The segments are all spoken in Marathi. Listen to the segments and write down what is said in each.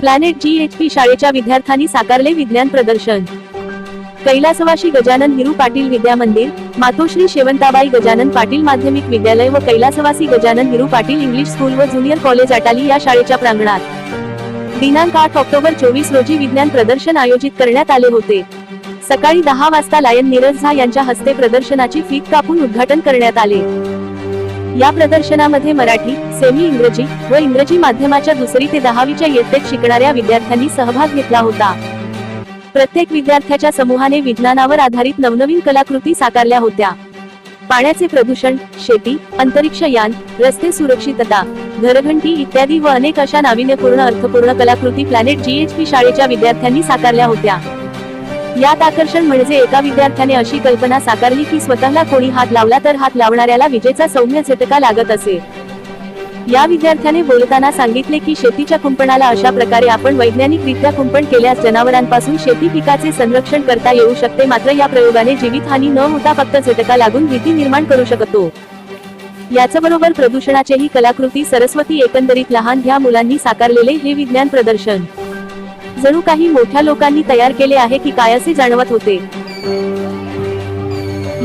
प्लॅनेट जी एच पी शाळेच्या विद्यार्थ्यांनी साकारले विज्ञान प्रदर्शन. कैलासवासी गजानन हिरू पाटील विद्या मंदिर मातोश्री शेवंताबाई गजानन पाटील माध्यमिक विद्यालय व कैलासवासी गजानन हिरू पाटील इंग्लिश स्कूल व ज्युनियर कॉलेज अटाली या शाळेच्या प्रांगणात. दिनांक आठ ऑक्टोबर चोवीस रोजी विज्ञान प्रदर्शन आयोजित करण्यात आले होते. सकाळी दहा वाजता लायन नीरज झा यांच्या हस्ते प्रदर्शनाची फीत कापून उद्घाटन करण्यात आले. या प्रदर्शनामध्ये मराठी सेमी इंग्रजी व इंग्रजी माध्यमाच्या दुसरी ते दहावीच्या इयत्तेत शिकणाऱ्या विद्यार्थ्यांनी सहभाग घेतला होता. प्रत्येक विद्यार्थ्याच्या समूहाने विज्ञानावर आधारित नवनवीन कलाकृती साकारल्या होत्या. पाण्याचे प्रदूषण शेती अंतरिक्ष यान रस्ते सुरक्षितता घरघंटी इत्यादी व अनेक अशा नाविन्यपूर्ण अर्थपूर्ण कलाकृती प्लॅनेट जीएचपी शाळेच्या विद्यार्थ्यांनी साकारल्या होत्या. यात आकर्षण म्हणजे एका विद्यार्थ्याने अशी कल्पना साकारली की स्वतःला कोणी हात लावला तर हात लावणाऱ्याला विजेचा सौम्य झटका लागत असे. या विद्यार्थ्याने बोलताना सांगितले की शेतीच्या कुंपणाला अशा प्रकारे आपण वैज्ञानिकरित्या कुंपण केल्यास जनावरांपासून शेती पिकाचे संरक्षण करता येऊ शकते मात्र या प्रयोगाने जीवितहानी न होता फक्त झटका लागून भीती निर्माण करू शकतो. याचबरोबर प्रदूषणाचेही कलाकृती सरस्वती एकंदरीत लहान ह्या मुलांनी साकारलेले हे विज्ञान प्रदर्शन. जणू काही मोठ्या लोकांनी तयार केले आहे की काय असे जाणवत होते.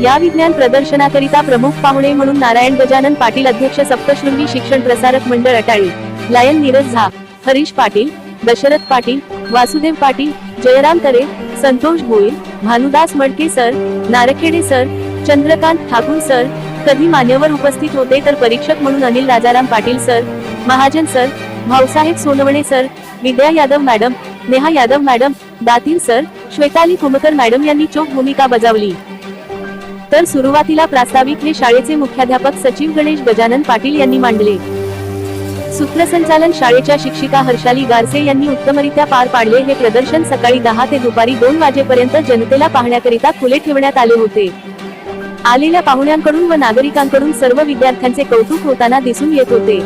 या विज्ञान प्रदर्शनाकरिता प्रमुख पाहुणे म्हणून नारायण गजानन पाटील अध्यक्ष सप्तशृंगी शिक्षण प्रसारक मंडळ अटाळी लायन नीरज झा हरीश पाटील दशरथ पाटील वासुदेव पाटील जयराम तरे Santosh Bhoir Bhanudas Madke sir Narkhede sir Chandrakant Thakur sir कधी मान्यवर उपस्थित होते तर परीक्षक म्हणून Anil Rajaram Patil sir Mahajan sir Bhausaheb Sonawane sir Vidya Yadav madam Neha Yadav madam Datil sir Shwetali Kumkar madam यांनी चोख भूमिका बजावली. तर सुरुवातीला प्रास्ताविक हे शाळेचे मुख्याध्यापक सचिव गणेश गजानन पाटील यांनी मांडले. सूत्रसंचालन शाळेच्या शिक्षिका हर्षाली गारसे यांनी उत्तमरित्या पार पाडले हे प्रदर्शन सकाळी दहा ते दुपारी दोन वाजेपर्यंत जनतेला पाहण्याकरिता खुले ठेवण्यात आले होते. आलेल्या पाहुण्यांकडून व नागरिकांकडून सर्व विद्यार्थ्यांचे कौतुक होताना दिसून येत होते.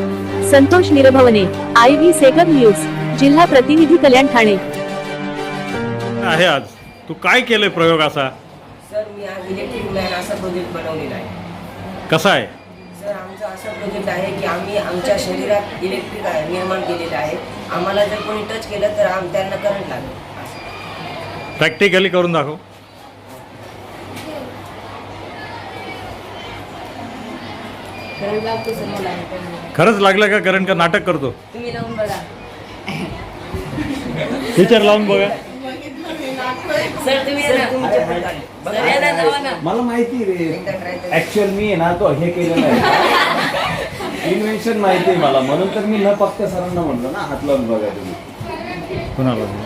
Santosh Nirbhavane I V Segar news. जिल्हा प्रतिनिधी कल्याण ठाणे. आहे आज. तू काय केलंय प्रयोग असा? सर मी आज इलेक्ट्रिक मॅन असा प्रोजेक्ट बनवलेला आहे. कसा आहे? सर आमचा असा प्रोजेक्ट आहे की आम्ही आमच्या शरीरात इलेक्ट्रिक आहे निर्माण केलेलं आहे. आम्हाला जर कोणी टच केलं तर आम त्यांना करंट लागेल. असं. प्रॅक्टिकली करून दाखव. करंट लागतो सर मला खरंच लागलं का कारण का नाटक करतो? तुम्ही लावून बघा. ना, जावा ना. मला माहिती रे. ऍक्च्युअल मी ना तो हे केलेलं आहे. इन्व्हेन्शन माहिती आहे मला. म्हणून तर मी न पक्क सरांना म्हणलो ना हात लावून बघा तुम्ही. कुणाला ना.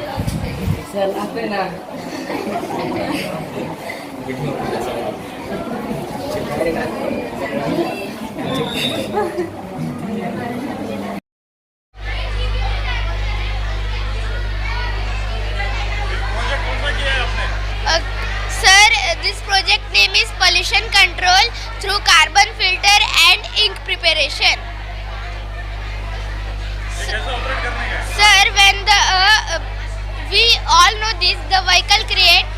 Project name is pollution control through carbon filter and ink preparation. Sir, when the uh, uh, we all know this, the vehicle create.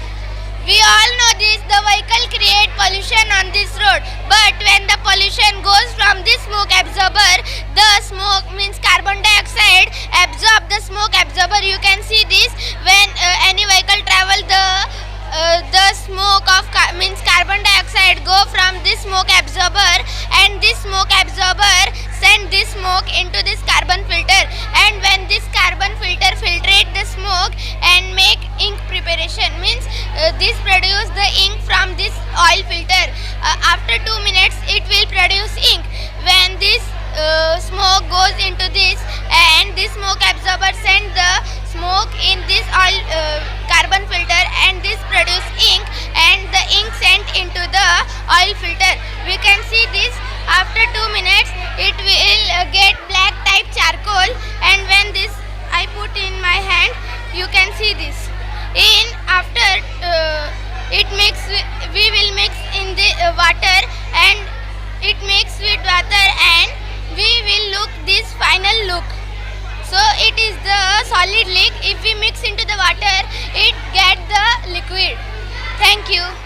We all know this, the vehicle create pollution on this road. But when the pollution goes from this smoke absorber, the smoke means carbon dioxide absorb the smoke absorber. You can see this when uh, any vehicle travel the uh, the smoke of means carbon dioxide go from this smoke absorber and this smoke absorber send this smoke into this carbon filter. And when this carbon filter filtrate the smoke and make ink preparation means uh, this produce the ink from this oil filter. Uh, after 2 minutes it will produce ink. When this uh, smoke goes into this and this smoke my hand. You can see this. In after uh, it mix we will mix in the uh, water and it mix with water and we will look this final look. So it is the solid lick if we mix into the water it get the liquid. Thank you